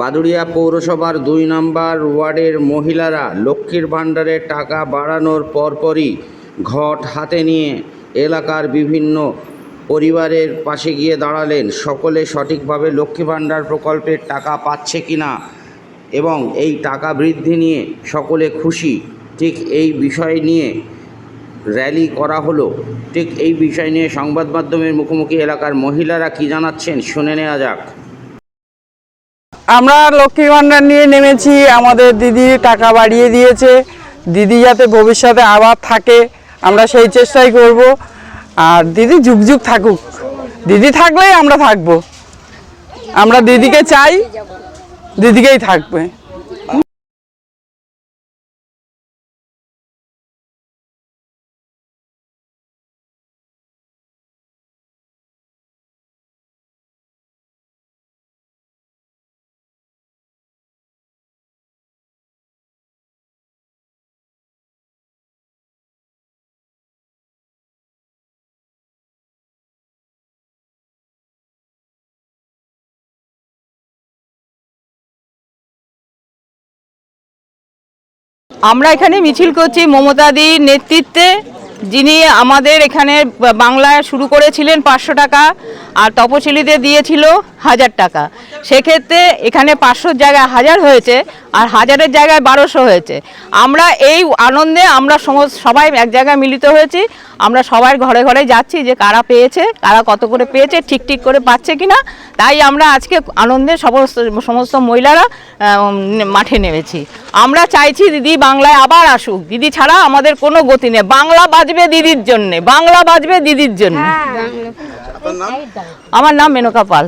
বাদুড়িয়া পৌরসভার দুই নম্বর ওয়ার্ডের মহিলারা লক্ষ্মীর ভাণ্ডারের টাকা বাড়ানোর পরপরই ঘট হাতে নিয়ে এলাকার বিভিন্ন পরিবারের পাশে গিয়ে দাঁড়ালেন। সকলে সঠিকভাবে লক্ষ্মী ভাণ্ডার প্রকল্পের টাকা পাচ্ছে কিনা এবং এই টাকা বৃদ্ধি নিয়ে সকলে খুশি, ঠিক এই বিষয় নিয়ে র্যালি করা হলো। ঠিক এই বিষয় নিয়ে সংবাদ মাধ্যমের মুখোমুখি এলাকার মহিলারা কি জানাচ্ছেন শুনে নেওয়া যাক। আমরা লক্ষ্মী ভান্ডার নিয়ে নেমেছি, আমাদের দিদি টাকা বাড়িয়ে দিয়েছে, দিদি যাতে ভবিষ্যতে আবার থাকে, আমরা সেই চেষ্টাই করব। আর দিদি যুগ যুগ থাকুক, দিদি থাকলেই আমরা থাকব। আমরা দিদিকে চাই, দিদিকেই থাকবে। আমরা এখানে মিছিল করছি মমতাদির নেতৃত্বে, যিনি আমাদের এখানে বাংলায় শুরু করেছিলেন পাঁচশো টাকা আর তপশিলিতে দিয়েছিল। হাজার টাকা। সেক্ষেত্রে এখানে পাঁচশোর জায়গায় হাজার হয়েছে আর হাজারের জায়গায় বারোশো হয়েছে। আমরা এই আনন্দে আমরা সমস্ত সবাই এক জায়গায় মিলিত হয়েছি। আমরা সবার ঘরে ঘরে যাচ্ছি যে কারা পেয়েছে কারা কত করে পেয়েছে ঠিক ঠিক করে পাচ্ছে কিনা। তাই আমরা আজকে আনন্দে সমস্ত সমস্ত মহিলারা মাঠে নেমেছি। আমরা চাইছি দিদি বাংলায় আবার আসুক। দিদি ছাড়া আমাদের কোনো গতি নেই। বাংলা বাজবে দিদির জন্যে। বাংলা বাজবে দিদির জন্য। আমার নাম মেনকা পাল।